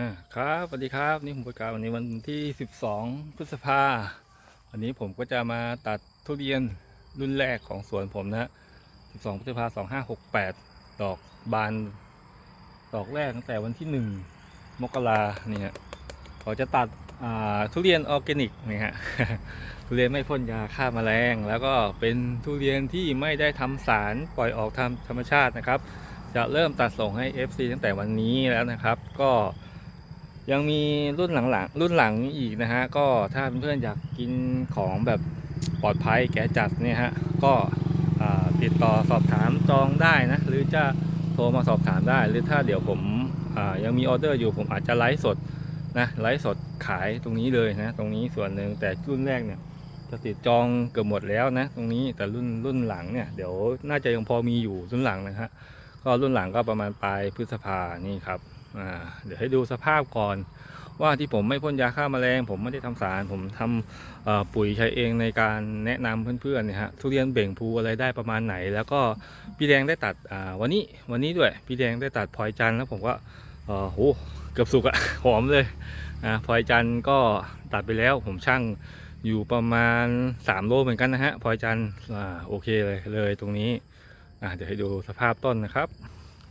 อ่าครับสวัสดีครับนี่ผมประกาศวันนี้วันที่ 12 พฤษภาวันนี้ผมก็จะมาตัดทุเรียนรุ่นแรกของสวนผมนะ12 พฤษภา2568 ดอกบาน ดอกแรกตั้งแต่วันที่ 1 มกราเนี่ฮะเขาจะตัดทุเรียนออร์แกนิกนี่ฮะทุเรียนไม่พ่นยาฆ่าแมลง แล้วก็เป็นทุเรียนที่ไม่ได้ทำสารปล่อยออกทางธรรมชาตินะครับ จะเริ่มตัดส่งให้ FC ตั้งแต่วันนี้แล้วนะครับ ก็ ยังมีรุ่นหลังๆรุ่นหลังอีกนะฮะก็ถ้าเพื่อนๆอยากกินของแบบปลอดภัยแก่จัดเนี่ยฮะก็ติดต่อสอบถามจองได้นะหรือจะโทรมาสอบถามได้ หรือถ้าเดี๋ยวผมยังมีออเดอร์อยู่ผมอาจจะไลฟ์สดนะไลฟ์สดขายตรงนี้เลยนะตรงนี้ส่วนหนึ่งแต่รุ่นแรกเนี่ยจะติดจองเกือบหมดแล้วนะตรงนี้แต่รุ่นรุ่นหลังเนี่ยเดี๋ยวน่าจะยังพอมีอยู่รุ่นหลังนะฮะก็รุ่นหลังก็ประมาณปลายพฤษภานี่ครับ เดี๋ยวให้ดูสภาพก่อน ว่าที่ผมไม่พ่นยาฆ่าแมลง ผมไม่ได้ทำสาร ผมทำเอ่อปุ๋ยใช้เองในการแนะนำเพื่อนๆเนี่ยฮะทุเรียนเบ่งภูอะไรได้ประมาณไหน แล้วก็พี่แดงได้ตัดวันนี้วันนี้ด้วยพี่แดงได้ตัดพลอยจันทร์แล้วผมก็เออโหเกือบสุกอะหอมเลยพลอยจันทร์ก็ตัดไปแล้วผมช่างอยู่ประมาณ 3 โลเหมือนกันนะฮะพลอยจันทร์อ่าโอเคเลยเลยตรงนี้อ่าเดี๋ยวให้ดูสภาพต้นนะครับ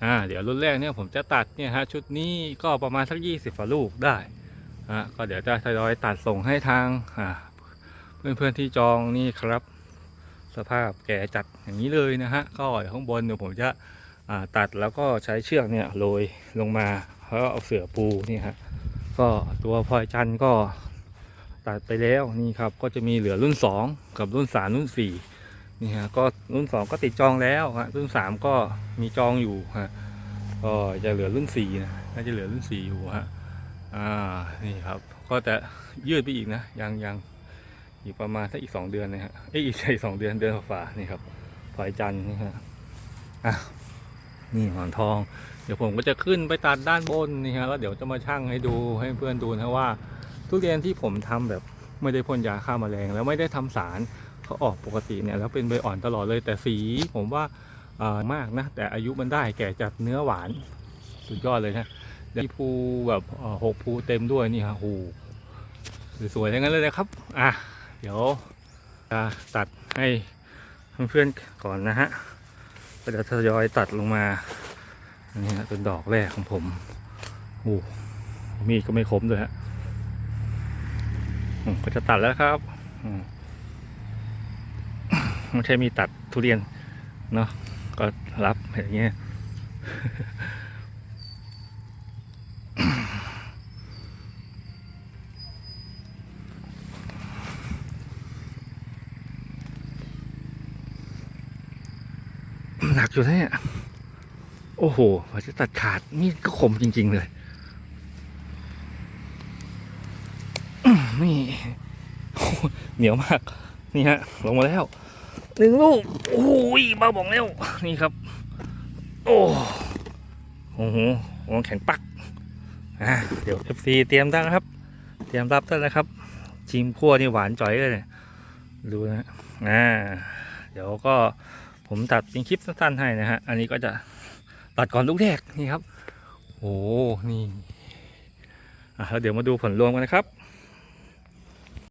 อ่าเดี๋ยวรุ่นแรกเนี่ยผมจะตัดเนี่ยฮะชุดนี้ก็ประมาณสักยี่สิบฝาลูกได้อะก็เดี๋ยวจะทยอยตัดส่งให้ทางอ่าเพื่อนๆที่จองนี่ครับ สภาพแก่จัดอย่างนี้เลยนะฮะก็เดี๋ยข้างบนเดี๋ยวผมจะอ่าตัดแล้วก็ใช้เชือกเนี่ยโรยลงมาแล้วเอาเสือปูนี่ฮะก็ตัวพลอยจันก็ตัดไปแล้วนี่ครับก็จะมีเหลือรุ่น 2 กับรุ่น3รุ่น4 นี่ฮะก็รุ่นสองก็ติดจองแล้วฮะรุ่นสามก็มีจองอยู่ฮะก็จะเหลือรุ่นสี่นะน่าจะเหลือรุ่นสี่อยู่ฮะอ่านี่ครับก็จะยืดไปอีกนะยังยังอีกประมาณสักอีกสองเดือนนะฮะเอ้ยอีกใช่สองเดือนเดือนฝ่านี่ครับฝอยจันนี่ฮะอะนี่หอนทอง เดี๋ยวผมก็จะขึ้นไปตัดด้านบนนี่ฮะแล้วเดี๋ยวจะมาชั่งให้ดูให้เพื่อนดูนะว่า ทุเรียนที่ผมทำแบบไม่ได้พ่นยาฆ่าแมลงแล้วไม่ได้ทำสาร เขาออกปกติเนี่ยแล้วเป็นใบอ่อนตลอดเลยแต่สีผมว่าอ่อมากนะ แต่อายุมันได้แก่จัดเนื้อหวานสุดยอดเลยนะที่ภูแบบหกภูเต็มด้วยนี่ฮะหูสวยๆทั้งนั้นเลยนะครับ อะ เดี๋ยวจะตัดให้เพื่อนๆก่อนนะฮะก็จะทยอยตัดลงมาอันนี้ฮะเป็นดอกแรกของผมโอ้มีก็ไม่คมด้วยฮะอืมก็จะตัดแล้วครับอืม ไม่ใช่มีตัดทุเรียนเนาะก็รับอย่างเงี้ยหนักอยู่นะเนี่ยโอ้โหพอจะตัดขาดมีดก็คมจริง ๆ เลย นี่เหนียวมาก นี่ฮะ ลงมาแล้ว หนึ่งลูกโอ้ยเบาบอกเร็วนี่ครับ โอ้โอ้โหหัวแข็งปักอะเดี๋ยว FC เตรียมตั้งครับ เตรียมรับได้แล้วครับชิมขั้วนี่หวานจ่อยเลยเนี่ยดูนะอ่าเดี๋ยวก็ผมตัดเป็นคลิปสั้นๆให้นะฮะอันนี้ก็จะตัดก่อนลูกแรกนี่ครับโอ้นี่อะแล้วเดี๋ยวมาดูผลรวมกันนะครับ